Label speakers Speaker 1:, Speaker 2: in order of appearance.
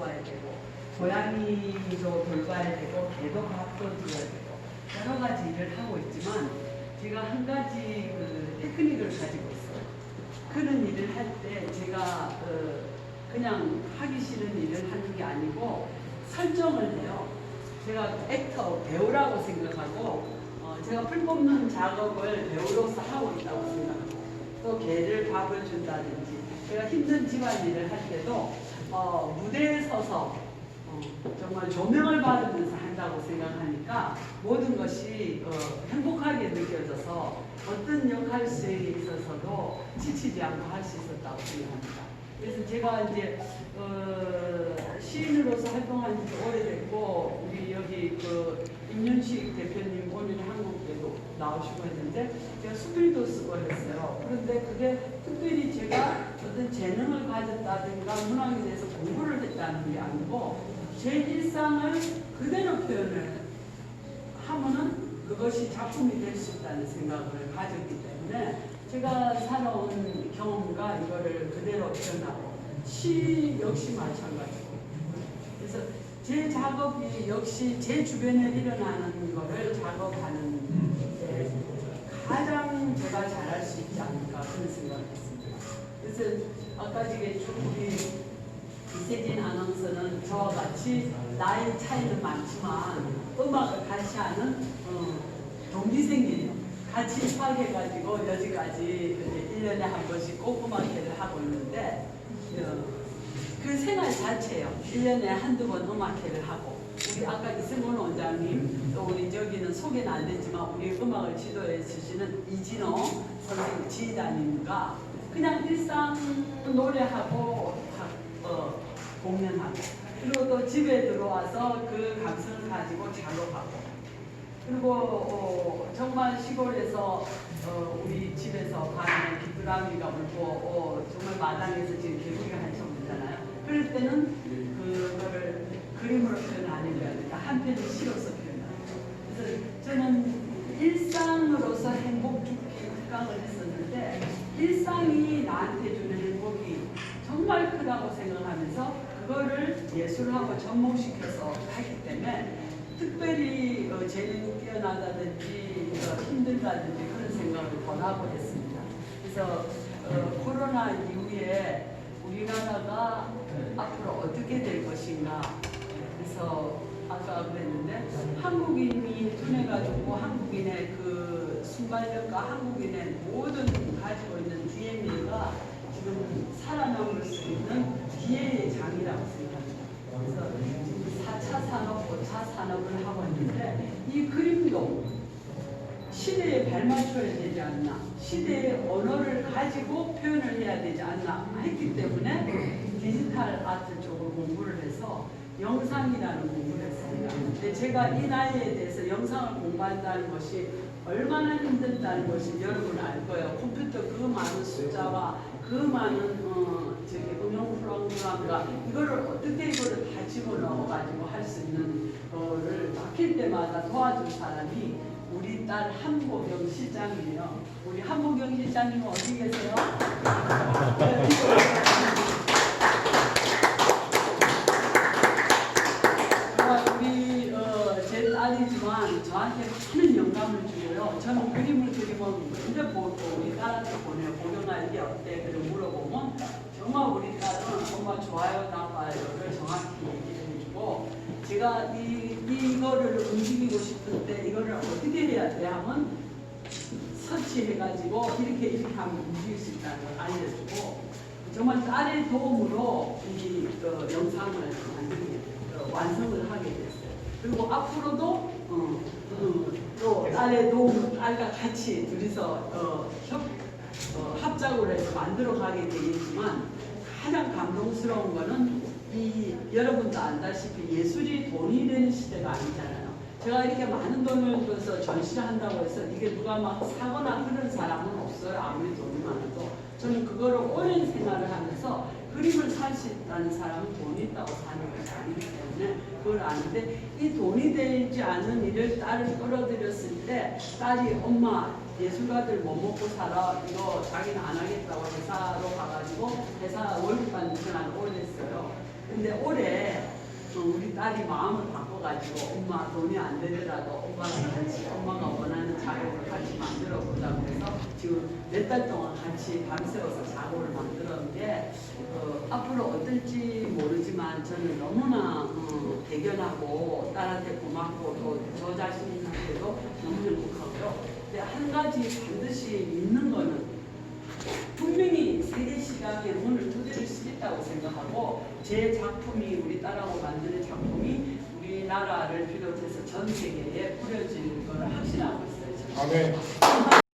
Speaker 1: 바꿔야 되고 고양이도 돌봐야 되고 개도 밥도 줘야 되고 여러 가지 일을 하고 있지만 제가 한 가지 그 테크닉을 가지고 있어요. 그런 일을 할 때 제가 어, 그냥 하기 싫은 일을 하는 게 아니고 설정을 해요. 제가 액터 배우라고 생각하고 어, 제가 풀 뽑는 작업을 배우로서 하고 있다고 생각하고 또 개를 밥을 준다든지 제가 힘든 집안일을 할 때도 어, 무대에 서서 어, 정말 조명을 받으면서 한다고 생각하니까 모든 것이 어, 행복하게 느껴져서 어떤 역할 수행에 있어서도 지치지 않고 할 수 있었다고 생각합니다. 그래서 제가 이제 어, 시인으로서 활동한 지 오래됐고 우리 여기 그 임윤식 대표님 오늘 한국에도 나오시고 했는데 제가 수필도 쓰고 했어요. 그런데 그게 특별히 제가 어떤 재능을 가졌다든가 문학에 대해서 공부를 했다는 게 아니고 제 일상을 그대로 표현을 하면은 그것이 작품이 될 수 있다는 생각을 가졌기 때문에 제가 살아온 경험과 이거를 그대로 표현하고 시 역시 마찬가지고 그래서 제 작업이 역시 제 주변에 일어나는 거를 작업하는 데 가장 제가 잘할 수 있지 않을까 그런 생각을 했습니다. 그래서 아까 지금 우리 이세진 아나운서는 저와 같이 나이 차이는 많지만 음악을 같이 하는 어, 동기생이에요. 같이 입학해가지고 여지까지 이제 1년에 한 번씩 꼭 음악회를 하고 있는데 어, 그 생활 자체예요. 1년에 한두 번 음악회를 하고 우리 아까 이승훈 원장님 또 우리 저기는 소개는 안 됐지만 우리 음악을 지도해 주시는 이진호 선생님 지휘자님과 그냥 일상 노래하고 어, 공연하고 그리고 또 집에 들어와서 그 감성을 가지고 작업하고 그리고 어, 정말 시골에서 어, 우리 집에서 가는 귀뚜라미가 울고 어, 정말 마당에서 지금 개구리가 한참 울잖아요. 그럴 때는 그거를 그림으로 표현 아니면 그러니까 한편이 시로서 표현하고 그래서 저는 일상으로서 행복 깊게 특강을 했었는데 일상이 나한테 주는 행복이 정말 크다고 생각하면서 그거를 예술하고 접목시켜서 하기 때문에 특별히 어, 재능이 뛰어나다든지 어, 힘들다든지 그런 생각을 권하고 했습니다. 그래서 어, 코로나 이후에 우리나라가 앞으로 어떻게 될 것인가 그래서 아까 그랬는데 한국인이 통해가지고 한국인의 그 순발력과 한국인의 모든 가지고 있는 DNA가 지금 살아남을 수 있는 기회의 장이라고 생각합니다. 그래서 지금 4차 산업, 5차 산업을 하고 있는데 이 그림도 시대에 발맞춰야 되지 않나 시대의 언어를 가지고 표현을 해야 되지 않나 했기 때문에 디지털 아트 쪽으로 공부를 해서 영상이라는 공부를 했습니다. 근데 제가 이 나이에 대해서 영상을 공부한다는 것이 얼마나 힘들다는 것을 여러분 알 거예요. 컴퓨터 그 많은 숫자와 그 많은 어, 저기 응용 프로그램과 이거를 어떻게 이거를 다 집어넣어 가지고 할 수 있는 거를 막힐 때마다 도와줄 사람이 우리 딸 한보경 실장이에요. 우리 한보경 실장님 어디 계세요? 네, 정말 우리 어, 제 딸이지만 저한테 많은 영감을 주고요. 저는 그림을 그리면 먼저 보고 딸한테 보내요. 보경아 이게 어때? 그리고 물어보면 정말 우리 딸은 엄마 좋아요, 나빠요를 정확히 얘기를 해주고 제가 이, 이거를 움직이고 싶을 때 이거를 어떻게 해야 돼 하면 설치해가지고 이렇게 이렇게 하면 움직일 수 있다는 걸 알려주고 정말 딸의 도움으로 이 어, 영상을 만들게 어, 완성을 하게 됐어요. 그리고 앞으로도 어, 어, 또 딸의 도움, 딸과 같이 둘이서 어, 협, 어, 합작으로 해서 만들어 가게 되겠지만 가장 감동스러운 거는 이 여러분도 안다시피 예술이 돈이 되는 시대가 아니잖아요. 제가 이렇게 많은 돈을 들어서 전시를 한다고 해서 이게 누가 막 사거나 그런 사람은 없어요. 아무리 돈이 많아도. 저는 그거를 오랜 생활을 하면서 그림을 살 수 있다는 사람은 돈이 있다고 사는 것이 아니기 때문에 그걸 아는데 이 돈이 되지 않은 일을 딸을 끌어들였을 때 딸이 엄마 예술가들 못 먹고 살아 이거 자기는 안 하겠다고 회사로 가가지고 회사 월급 받는 시간을 올렸어요. 근데 올해 어, 우리 딸이 마음을 바꿔가지고 엄마 돈이 안 되더라도 엄마랑 같이 엄마가 원하는 작업을 보자고 지금 몇달 동안 같이 밤새워서 작업을 만들었는데 어, 앞으로 어떨지 모르지만 저는 너무나 어, 대견하고 딸한테 고맙고 또 저 자신한테도 너무 행복하고요. 근데 한 가지 반드시 믿는 거는 분명히 세계 시장에 문을 두드릴 수 있다고 생각하고 제 작품이 우리 딸하고 만드는 작품이 우리나라를 비롯해서 전 세계에 뿌려질 걸 확신하고 있어요.
Speaker 2: 아멘.